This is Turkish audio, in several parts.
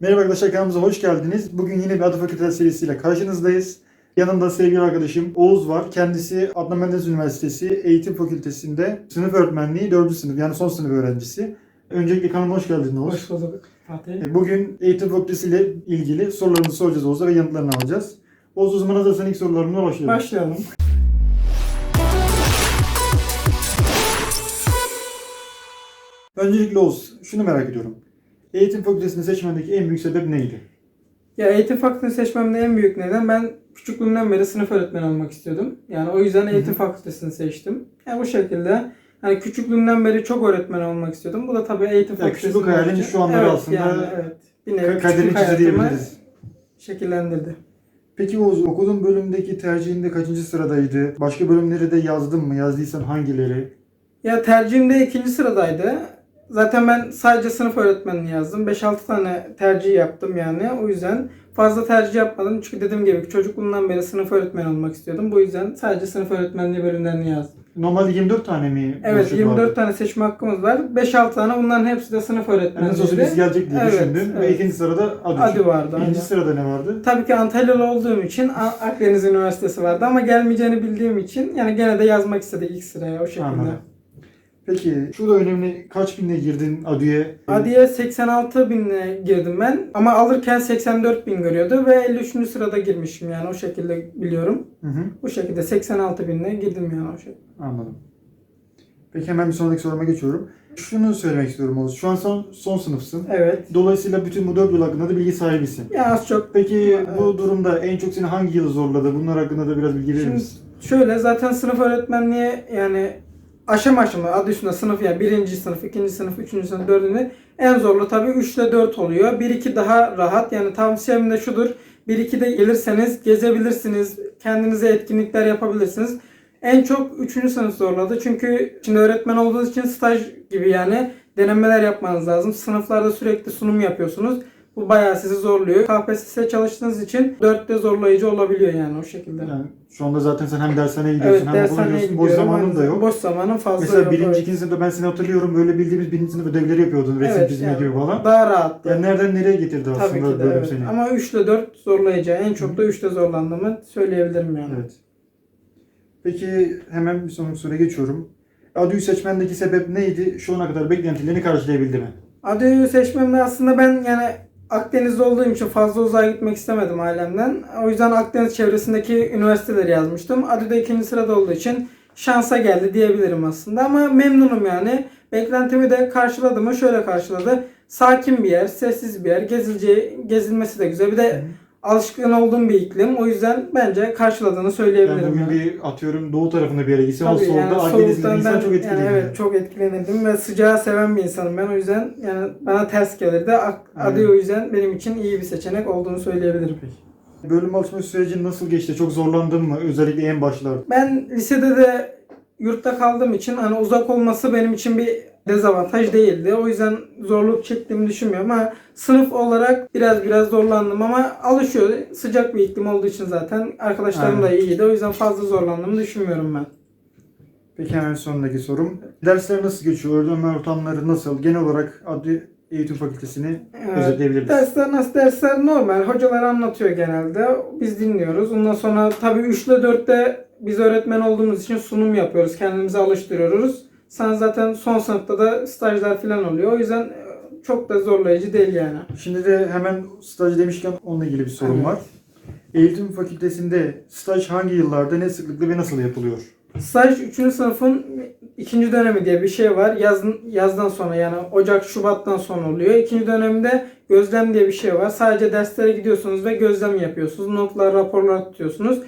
Merhaba arkadaşlar kanalımıza hoş geldiniz. Bugün yine bir Adı Fakültesi serisiyle karşınızdayız. Yanımda sevgili arkadaşım Oğuz var. Kendisi Adnan Menderes Üniversitesi Eğitim Fakültesi'nde sınıf öğretmenliği 4. sınıf yani son sınıf öğrencisi. Öncelikle kanalıma hoş geldin Oğuz. Hoş bulduk Fatih. Bugün Eğitim Fakültesi ile ilgili sorularımızı soracağız Oğuz'a ve yanıtlarını alacağız. Oğuz o zaman hazırsan ilk sorularımla başlayalım. Başlayalım. Öncelikle Oğuz, şunu merak ediyorum. Eğitim Fakültesini seçmendeki en büyük sebep neydi? Ya eğitim fakültesini seçmemde en büyük neden ben küçüklüğümden beri sınıf öğretmeni olmak istiyordum. Yani o yüzden eğitim fakültesini seçtim. Yani bu şekilde hani küçüklüğümden beri çok öğretmen olmak istiyordum. Bu da tabii eğitim Ya fakültesi. küçüklük hayalin şu anda evet, aslında yani, evet. Bir nevi Ka- Kaderin küçüklük çizi hayatımı diyebiliriz. şekillendirdi. Peki Oğuz okuduğun bölümdeki tercihinde kaçıncı sıradaydı? Başka bölümleri de yazdın mı? Yazdıysan hangileri? Ya tercihimde ikinci sıradaydı. Zaten ben sadece sınıf öğretmenliği yazdım. 5-6 tane tercih yaptım yani. O yüzden fazla tercih yapmadım. Çünkü dediğim gibi çocukluğumdan beri sınıf öğretmeni olmak istiyordum. Bu yüzden sadece sınıf öğretmenliği bölümlerini yazdım. Normalde 24 tane mi? Evet boşluk 24 vardı? tane seçme hakkımız var. 5-6 tane bunların hepsi de sınıf Yani öğretmenliği. nasıl olsa biz gelecek diye Evet, düşündün. Ve evet. ikinci sırada adı, Adı vardı, Birinci aynen. sırada ne vardı? Tabii ki Antalyalı olduğum için Akdeniz Üniversitesi vardı ama gelmeyeceğini bildiğim için yani gene de yazmak istedik ilk sıraya o şekilde. Anladım. Peki şu da önemli. Kaç binde girdin Adü'ye? Adiye 86 binle girdim ben ama alırken 84 bin görüyordu ve 53. sırada girmişim yani o şekilde biliyorum. Hı hı. Bu şekilde 86 binle girdim yani o şekilde. Anladım. Peki hemen bir sonraki soruma geçiyorum. Şunu söylemek istiyorum Oğuz. Şu an son, son sınıfsın. Evet. Dolayısıyla bütün bu dört yıl hakkında da bilgi sahibisin. Ya az çok. Peki bu Evet. durumda en çok seni hangi yıl zorladı? Bunlar hakkında da biraz bilgi verir Şimdi misin? şöyle zaten sınıf öğretmenliği yani aşama aşama adı üstünde sınıf yani birinci sınıf, ikinci sınıf, üçüncü sınıf, dördüncü en zorlu tabii 3 ile 4 oluyor. 1-2 daha rahat yani tavsiyem de şudur. 1-2'de gelirseniz gezebilirsiniz, kendinize etkinlikler yapabilirsiniz. En çok 3. sınıf zorladı. Çünkü şimdi öğretmen olduğunuz için staj gibi yani denemeler yapmanız lazım. Sınıflarda sürekli sunum yapıyorsunuz. Bu bayağı sizi zorluyor. KPSS çalıştığınız için 4'te zorlayıcı olabiliyor yani o şekilde. Yani şu anda zaten sen hem dershaneye gidiyorsun Evet hem okula gidiyorsun. Boş zamanın da yok. Boş zamanım fazla Mesela yok. birinci, evet. ikinci sınıfta ben seni hatırlıyorum. Böyle bildiğimiz birinci sınıf ödevleri yapıyordun. Resim Evet, çizme yani gibi falan. Daha rahat. Yani nereden nereye getirdi Tabii aslında ki de bölüm evet. seni? Ama 3 ile 4 zorlayıcı. En çok da 3'te zorlandığımı söyleyebilirim yani. Evet. Peki hemen bir sonraki soruya geçiyorum. Adü'yü seçmendeki sebep neydi? Şu ana kadar beklentilerini karşılayabildi mi? Adıyaman'ı seçmemde aslında ben yani Akdeniz'de olduğum için fazla uzağa gitmek istemedim ailemden. O yüzden Akdeniz çevresindeki üniversiteleri yazmıştım. Adı'da ikinci sırada olduğu için şansa geldi diyebilirim aslında. Ama memnunum yani. Beklentimi de karşıladı mı? Şöyle karşıladı. Sakin bir yer, sessiz bir yer, gezileceği, gezilmesi de güzel. Bir de alışkın olduğum bir iklim. O yüzden bence karşıladığını Yani söyleyebilirim. bugün yani. bir atıyorum doğu tarafında bir yere gitsen o Tabii soğukta yani soğuktan insan ben çok etkilenir. yani evet çok etkilenirdim ve sıcağı seven bir insanım ben o yüzden yani bana ters gelirdi. Adı o yüzden benim için iyi bir seçenek olduğunu söyleyebilirim. Bölüm alışma süreci nasıl geçti? Çok zorlandın mı? Özellikle en başlarda. Ben lisede de yurtta kaldığım için hani uzak olması benim için bir dezavantaj değildi. O yüzden zorluk çektiğimi düşünmüyorum ama sınıf olarak biraz biraz zorlandım ama alışıyor. Sıcak bir iklim olduğu için zaten arkadaşlarım da iyiydi. O yüzden fazla zorlandığımı düşünmüyorum ben. Peki hemen sonraki sorum. Dersler nasıl geçiyor? Öğrenme ortamları nasıl? Genel olarak Adli Eğitim Fakültesini Evet. özetleyebiliriz. Dersler nasıl dersler normal. Hocalar anlatıyor genelde. Biz dinliyoruz. Ondan sonra tabii 3 ile 4'te biz öğretmen olduğumuz için sunum yapıyoruz. Kendimizi alıştırıyoruz. Sen zaten son sınıfta da stajlar falan oluyor. O yüzden e, çok da zorlayıcı değil yani. Şimdi de hemen staj demişken onunla ilgili bir sorum Evet. var. Eğitim fakültesinde staj hangi yıllarda, ne sıklıkla ve nasıl yapılıyor? Staj 3. sınıfın ikinci dönemi diye bir şey var. Yazın, yazdan sonra yani Ocak, Şubat'tan sonra oluyor. İkinci dönemde gözlem diye bir şey var. Sadece derslere gidiyorsunuz ve gözlem yapıyorsunuz. Notlar, raporlar tutuyorsunuz.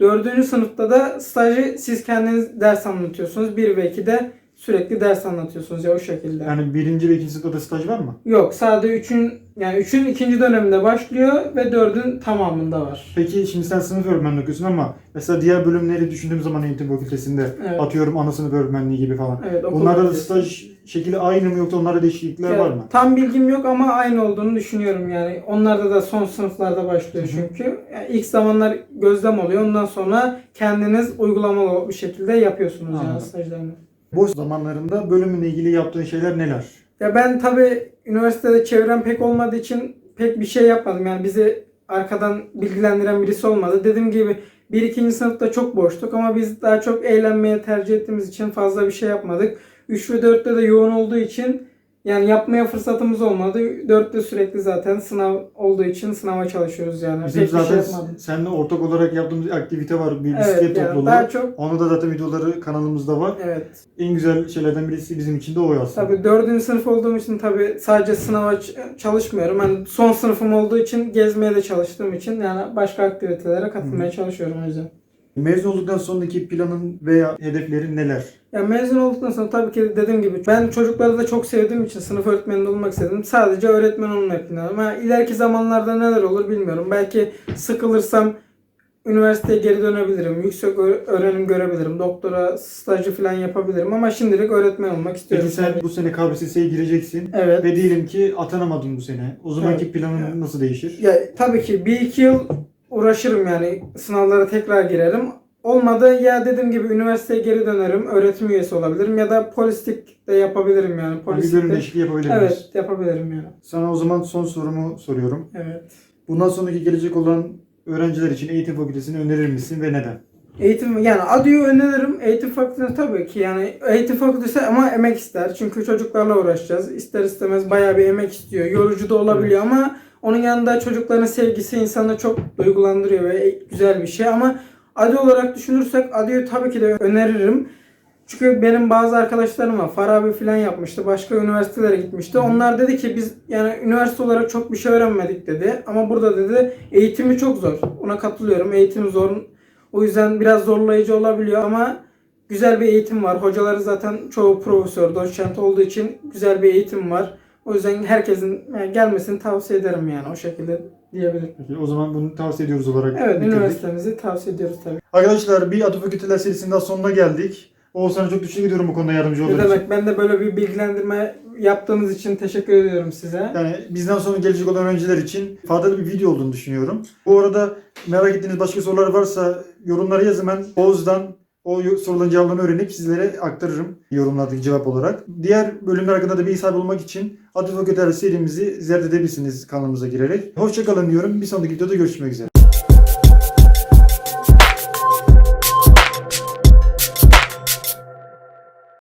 Dördüncü sınıfta da stajı siz kendiniz ders anlatıyorsunuz. 1 ve 2'de sürekli ders anlatıyorsunuz ya o şekilde. Yani birinci ve ikinci sınıfta da staj var mı? Yok sadece 3'ün yani 3'ün ikinci döneminde başlıyor ve 4'ün tamamında var. Peki şimdi sen sınıf öğretmenliği okuyorsun ama mesela diğer bölümleri düşündüğüm zaman eğitim fakültesinde Evet. atıyorum ana sınıf öğretmenliği gibi falan. Evet, okul Bunlarda da staj şekli aynı mı yoksa onlarda değişiklikler var mı? Tam bilgim yok ama aynı olduğunu düşünüyorum yani. Onlarda da son sınıflarda başlıyor Hı hı. çünkü. Yani ilk zamanlar gözlem oluyor. Ondan sonra kendiniz uygulamalı bir şekilde yapıyorsunuz yani Anladım. stajlarını. Boş zamanlarında bölümünle ilgili yaptığın şeyler neler? Ya ben tabi üniversitede çevrem pek olmadığı için pek bir şey yapmadım. Yani bizi arkadan bilgilendiren birisi olmadı. Dediğim gibi 1-2. sınıfta çok boştuk ama biz daha çok eğlenmeye tercih ettiğimiz için fazla bir şey yapmadık. 3 ve 4'te de yoğun olduğu için yani yapmaya fırsatımız olmadı. 4'te sürekli zaten sınav olduğu için sınava çalışıyoruz yani. Bizim Pek şey zaten yapmadım. seninle ortak olarak yaptığımız bir aktivite var. Bir bisiklet Evet yani topluluğu. daha çok Onu da zaten videoları kanalımızda var. evet. En güzel şeylerden birisi bizim için de o aslında. Tabii dördüncü sınıf olduğum için tabii sadece sınava çalışmıyorum. Hani son sınıfım olduğu için gezmeye de çalıştığım için yani başka aktivitelere katılmaya çalışıyorum o yüzden. Mezun olduktan sonraki planın veya hedeflerin neler? Ya mezun olduktan sonra tabii ki dediğim gibi ben çocukları da çok sevdiğim için sınıf öğretmeni olmak istedim. Sadece öğretmen olmayı planlıyorum. Ha, ileriki zamanlarda neler olur bilmiyorum. Belki sıkılırsam üniversiteye geri dönebilirim. Yüksek öğrenim görebilirim. Doktora stajı falan yapabilirim. Ama şimdilik öğretmen olmak istiyorum. Peki sen bu sene KPSS'ye gireceksin Evet. ve diyelim ki atanamadın bu sene. O zamanki Evet. planın Evet. nasıl değişir? Ya tabii ki bir iki yıl uğraşırım yani sınavlara tekrar girerim. Olmadı ya dediğim gibi üniversiteye geri dönerim. Öğretim üyesi olabilirim ya da polislik de yapabilirim yani. Yani bir Polislik bölüm de- değişikliği yapabilir miyiz? Evet yapabilirim yani. Sana o zaman son sorumu soruyorum. Evet. Bundan sonraki gelecek olan öğrenciler için eğitim fakültesini önerir misin ve neden? Eğitim yani ADÜ'yü öneririm. Eğitim fakültesi tabii ki yani eğitim fakültesi ama emek ister. Çünkü çocuklarla uğraşacağız. İster istemez bayağı bir emek istiyor. Yorucu da olabiliyor ama onun yanında çocukların sevgisi insanı çok duygulandırıyor ve güzel bir şey ama ADÜ olarak düşünürsek ADÜ'yü tabii ki de öneririm. Çünkü benim bazı arkadaşlarım var. Farabi falan yapmıştı. Başka üniversitelere gitmişti. Onlar dedi ki biz yani üniversite olarak çok bir şey öğrenmedik dedi. Ama burada dedi eğitimi çok zor. Ona katılıyorum. Eğitim zor. O yüzden biraz zorlayıcı olabiliyor ama güzel bir eğitim var. Hocaları zaten çoğu profesör, doçent olduğu için güzel bir eğitim var. O yüzden herkesin gelmesini tavsiye ederim yani o şekilde diyebilirim. Peki, o zaman bunu tavsiye ediyoruz olarak. Evet, bitirdik. üniversitemizi tavsiye ediyoruz tabii. Arkadaşlar bir Adı Fakülteler serisinin daha sonuna geldik. Oğuzhan'a çok teşekkür ediyorum bu konuda yardımcı Ne olduğun için. demek ben de böyle bir bilgilendirme yaptığınız için teşekkür ediyorum size. Yani bizden sonra gelecek olan öğrenciler için faydalı bir video olduğunu düşünüyorum. Bu arada merak ettiğiniz başka sorular varsa yorumlara yazın ben Oğuz'dan o soruların cevaplarını öğrenip sizlere aktarırım yorumlardaki cevap olarak. Diğer bölümler hakkında da bir sahip olmak için Adı Fakülteler serimizi ziyaret edebilirsiniz kanalımıza girerek. Hoşçakalın diyorum. Bir sonraki videoda görüşmek üzere.